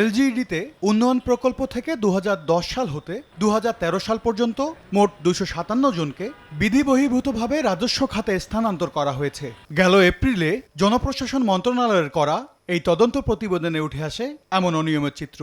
এলজিইডিতে উন্নয়ন প্রকল্প থেকে দু হাজার দশ সাল হতে দু হাজার তেরো সাল পর্যন্ত মোট দুশো সাতান্ন জনকে বিধিবহির্ভূতভাবে রাজস্ব খাতে স্থানান্তর করা হয়েছে। গেল এপ্রিলে জনপ্রশাসন মন্ত্রণালয়ের করা এই তদন্ত প্রতিবেদনে উঠে আসে এমন অনিয়মের চিত্র।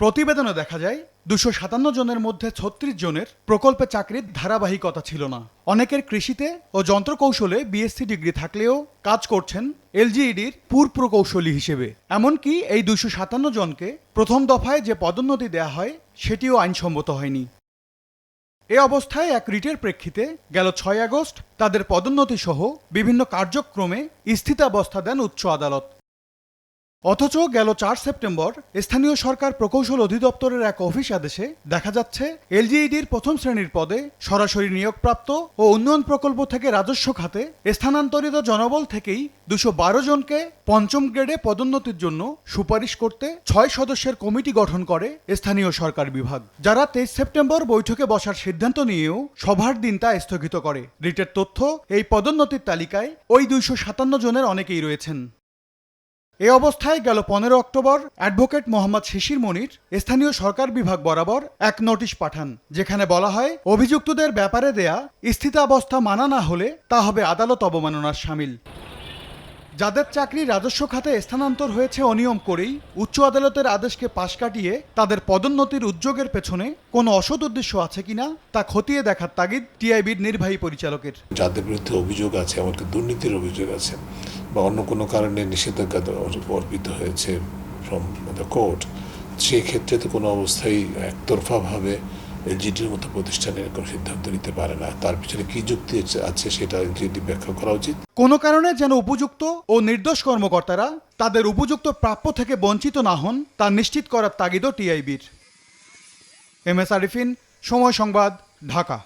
প্রতিবেদনে দেখা যায়, দুশো সাতান্ন জনের মধ্যে ছত্রিশ জনের প্রকল্পে চাকরির ধারাবাহিকতা ছিল না। অনেকের কৃষিতে ও যন্ত্রকৌশলে বিএসসি ডিগ্রি থাকলেও কাজ করছেন এলজিইডির পূর প্রকৌশলী হিসেবে। এমনকি এই দুশো সাতান্ন জনকে প্রথম দফায় যে পদোন্নতি দেয়া হয়, সেটিও আইনসম্মত হয়নি। এ অবস্থায় এক রিটের প্রেক্ষিতে গেল ছয় আগস্ট, তাদের পদোন্নতি সহ বিভিন্ন কার্যক্রমে স্থিতাবস্থা দেন উচ্চ আদালত। অথচ গেল চার সেপ্টেম্বর স্থানীয় সরকার প্রকৌশল অধিদপ্তরের এক অফিস আদেশে দেখা যাচ্ছে, এলজিইডির প্রথম শ্রেণির পদে সরাসরি নিয়োগপ্রাপ্ত ও উন্নয়ন প্রকল্প থেকে রাজস্ব খাতে স্থানান্তরিত জনবল থেকেই দুশো বারো জনকে পঞ্চম গ্রেডে পদোন্নতির জন্য সুপারিশ করতে ছয় সদস্যের কমিটি গঠন করে স্থানীয় সরকার বিভাগ, যারা তেইশ সেপ্টেম্বর বৈঠকে বসার সিদ্ধান্ত নিয়েও সভার দিন তা স্থগিত করে। রিটের তথ্য এই পদোন্নতির তালিকায় ওই দুইশো সাতান্ন জনের অনেকেই রয়েছেন। এ অবস্থায় গেল পনেরো অক্টোবর, অ্যাডভোকেট মোহাম্মদ শিশির মনির, স্থানীয় সরকার বিভাগ বরাবর এক নোটিশ পাঠান, যেখানে বলা হয়, অভিযুক্তদের ব্যাপারে দেয়া স্থিতাবস্থা মানা না হলে তা হবে আদালত অবমাননার সামিল। যাদের চাকরি রাজস্ব খাতে স্থানান্তর হয়েছে অনিয়ম করেই উচ্চ আদালতের আদেশকে পাশ কাটিয়ে তাদের পদোন্নতির উদ্যোগের পেছনে কোনো অসৎ উদ্দেশ্য আছে কিনা তা খতিয়ে দেখার তাগিদ টিআইবির নির্বাহী পরিচালকের। যাদের বিরুদ্ধে অভিযোগ আছে, এমনকি দুর্নীতির অভিযোগ আছে বা অন্য কোনো কারণে নিষেধাজ্ঞা অর্পিত হয়েছে ফ্রম দ্য কোর্ট সেই ক্ষেত্রে তো কোনো অবস্থায় একতরফাভাবে এলজিডির মতো প্রতিষ্ঠানের কোনো সিদ্ধান্ত নিতে পারে না। তার পিছনে কি যুক্তি আছে সেটা এলজিডি ব্যাখ্যা করা উচিত? কোনো কারণে যেন উপযুক্ত ও নির্দোষ কর্মকর্তারা তাদের উপযুক্ত প্রাপ্য থেকে বঞ্চিত না হন, তা নিশ্চিত করার তাগিদও টিআইবির এম এস আরিফিন, সময় সংবাদ, ঢাকা।